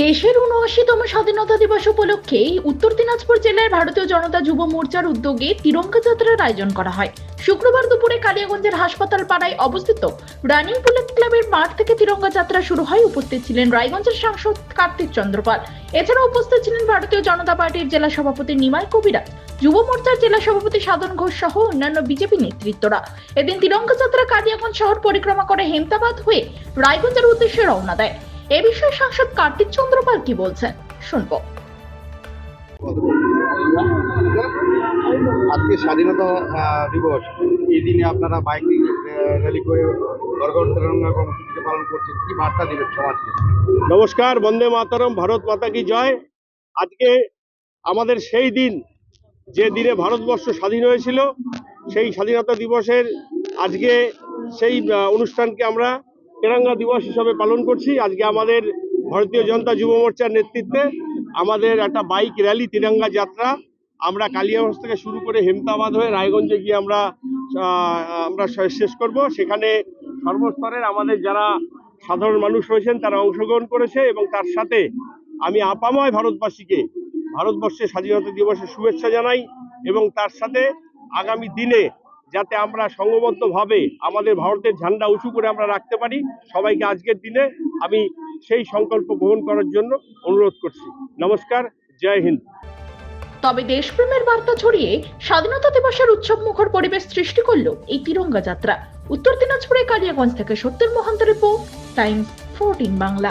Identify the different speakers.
Speaker 1: দেশের উনআশিতম স্বাধীনতা দিবস উপলক্ষে উত্তর দিনাজপুর জেলার ভারতীয় জনতা যুব মোর্চার উদ্যোগে তিরঙ্গা যাত্রার আয়োজন করা হয়। শুক্রবার দুপুরে কালিয়াগঞ্জের হাসপাতাল পাড়ায় অবস্থিত রানিং বুলেট ক্লাবের মাঠ থেকে তিরঙ্গা যাত্রা শুরু হয়। উপস্থিত ছিলেন রায়গঞ্জের সাংসদ কার্তিক চন্দ্রপাল এছাড়া উপস্থিত ছিলেন ভারতীয় জনতা পার্টির জেলা সভাপতি নিমাই কবিরাজ, যুব মোর্চার জেলা সভাপতি সাধন ঘোষ সহ অন্যান্য বিজেপি নেতৃত্বরা। এদিন তিরঙ্গা যাত্রা কালিয়াগঞ্জ শহর পরিক্রমা করে হেমতাবাদ হয়ে রায়গঞ্জের উদ্দেশ্যে রওনা দেয়। এ বিষয়ে সাংসদ কার্তিক চন্দ্রপাল কি বলছেন? শুনব।
Speaker 2: আজকে স্বাধীনতা দিবস। এই দিনে আপনারা বাইক র্যালি করে তেরঙ্গা কর্মসূচিকে পালন করছেন। কি বার্তা দিবেন সমাজকে?
Speaker 3: নমস্কার বন্দে মাতরম ভারত মাতা কি জয়। আজকে আমাদের সেই দিন যে দিনে ভারতবর্ষ স্বাধীন হয়েছিল সেই স্বাধীনতা দিবসের আজকে সেই অনুষ্ঠানকে আমরা তেরাঙ্গা দিবস হিসাবে পালন করছি। আজকে আমাদের ভারতীয় জনতা যুব মোর্চার নেতৃত্বে আমাদের একটা বাইক র্যালি তিরঙ্গা যাত্রা। আমরা কালিয়াগঞ্জ থেকে শুরু করে হেমতাবাদ হয়ে রায়গঞ্জে গিয়ে আমরা আমরা শেষ করব। সেখানে সর্বস্তরের আমাদের যারা সাধারণ মানুষ রয়েছেন, তারা অংশগ্রহণ করেছে এবং তার সাথে আমি আপাময় ভারতবাসীকে ভারতবর্ষের স্বাধীনতা দিবসের শুভেচ্ছা জানাই এবং তার সাথে আগামী দিনে যাতে আমরা সংঘবদ্ধভাবে আমাদের ভারতের ঝান্ডা উঁচু করে আমরা রাখতে পারি। সবাইকে আজকের দিনে আমি সেই সংকল্প গ্রহণ করার জন্য অনুরোধ করছি। নমস্কার, জয় হিন্দ।
Speaker 1: তবে দেশপ্রেমের বার্তা ছড়িয়ে স্বাধীনতা দিবসের উৎসব মুখর পরিবেশ সৃষ্টি করল এই তিরঙ্গা যাত্রা। উত্তর দিনাজপুরের কালিয়াগঞ্জ থেকে সত্যের Mahanta report Times fourteen Bangla.